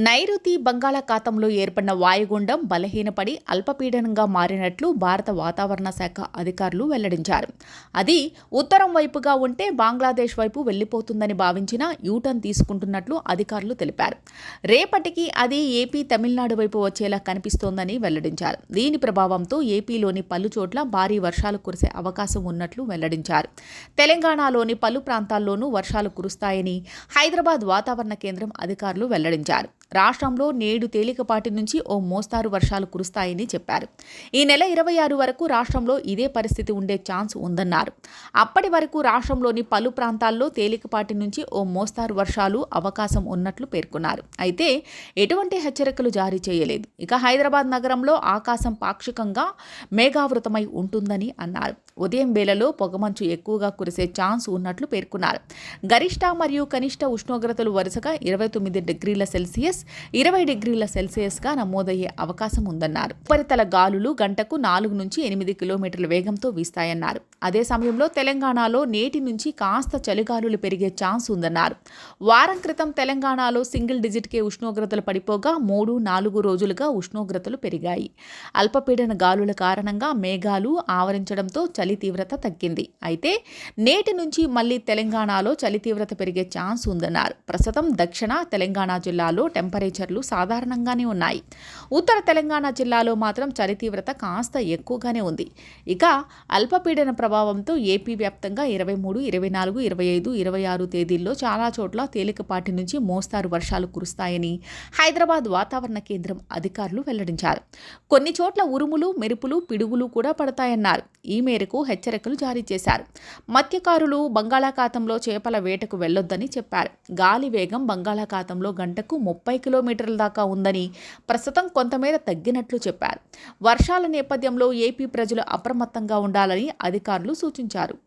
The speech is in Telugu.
నైరుతి బంగాళాఖాతంలో ఏర్పడిన వాయుగుండం బలహీనపడి అల్పపీడనంగా మారినట్లు భారత వాతావరణ శాఖ అధికారులు వెల్లడించారు. అది ఉత్తరం వైపుగా ఉంటే బంగ్లాదేశ్ వైపు వెళ్ళిపోతుందని భావించిన యూటర్న్ తీసుకుంటున్నట్లు అధికారులు తెలిపారు. రేపటికి అది ఏపీ తమిళనాడు వైపు వచ్చేలా కనిపిస్తోందని వెల్లడించారు. దీని ప్రభావంతో ఏపీలోని పలు చోట్ల భారీ వర్షాలు కురిసే అవకాశం ఉన్నట్లు వెల్లడించారు. తెలంగాణలోని పలు ప్రాంతాల్లోనూ వర్షాలు కురుస్తాయని హైదరాబాద్ వాతావరణ కేంద్రం అధికారులు వెల్లడించారు. రాష్ట్రంలో నేడు తేలికపాటి నుంచి ఓ మోస్తారు వర్షాలు కురుస్తాయని చెప్పారు. ఈ నెల ఇరవై ఆరు వరకు రాష్ట్రంలో ఇదే పరిస్థితి ఉండే ఛాన్స్ ఉందన్నారు. అప్పటి వరకు రాష్ట్రంలోని పలు ప్రాంతాల్లో తేలికపాటి నుంచి ఓ మోస్తారు వర్షాలు అవకాశం ఉన్నట్లు పేర్కొన్నారు. అయితే ఎటువంటి హెచ్చరికలు జారీ చేయలేదు. ఇక హైదరాబాద్ నగరంలో ఆకాశం పాక్షికంగా మేఘావృతమై ఉంటుందని అన్నారు. ఉదయం వేళలో పొగమంచు ఎక్కువగా కురిసే ఛాన్స్ ఉన్నట్లు పేర్కొన్నారు. గరిష్ట మరియు కనిష్ట ఉష్ణోగ్రతలు వరుసగా ఇరవై తొమ్మిది డిగ్రీల సెల్సియస్ ఇరవై డిగ్రీల సెల్సియస్గా నమోదయ్యే అవకాశం ఉందన్నారు. ఉపరితల గాలులు గంటకు నాలుగు నుంచి ఎనిమిది కిలోమీటర్ల వేగంతో వీస్తాయన్నారు. అదే సమయంలో తెలంగాణలో నేటి నుంచి కాస్త చలిగాలులు పెరిగే ఛాన్స్ ఉందన్నారు. వారం క్రితం తెలంగాణలో సింగిల్ డిజిట్కే ఉష్ణోగ్రతలు పడిపోగా మూడు నాలుగు రోజులుగా ఉష్ణోగ్రతలు పెరిగాయి. అల్పపీడన గాలుల కారణంగా మేఘాలు ఆవరించడంతో చలి తీవ్రత తగ్గింది. అయితే నేటి నుంచి మళ్ళీ తెలంగాణలో చలి తీవ్రత పెరిగే ఛాన్స్ ఉందన్నారు. ప్రస్తుతం దక్షిణ తెలంగాణ జిల్లాలో టెంపరేచర్లు సాధారణంగానే ఉన్నాయి. ఉత్తర తెలంగాణ జిల్లాలో మాత్రం చలి తీవ్రత కాస్త ఎక్కువగానే ఉంది. ఇక అల్పపీడన ప్రభావంతో ఏపీ వ్యాప్తంగా ఇరవై మూడు ఇరవై నాలుగు ఇరవై ఐదు ఇరవై ఆరు తేదీల్లో చాలా చోట్ల తేలికపాటి నుంచి మోస్తారు వర్షాలు కురుస్తాయని హైదరాబాద్ వాతావరణ కేంద్రం అధికారులు వెల్లడించారు. కొన్ని చోట్ల ఉరుములు మెరుపులు పిడుగులు కూడా పడతాయన్నారు. ఈ మేరకు హెచ్చరికలు జారీ చేశారు. మత్స్యకారులు బంగాళాఖాతంలో చేపల వేటకు వెళ్ళొద్దని చెప్పారు. గాలి వేగం బంగాళాఖాతంలో గంటకు ముప్పై కిలోమీటర్ల దాకా ఉందని ప్రస్తుతం కొంతమేర తగ్గినట్లు చెప్పారు. వర్షాల నేపథ్యంలో ఏపీ ప్రజలు అప్రమత్తంగా ఉండాలని అధికారులు సూచించారు.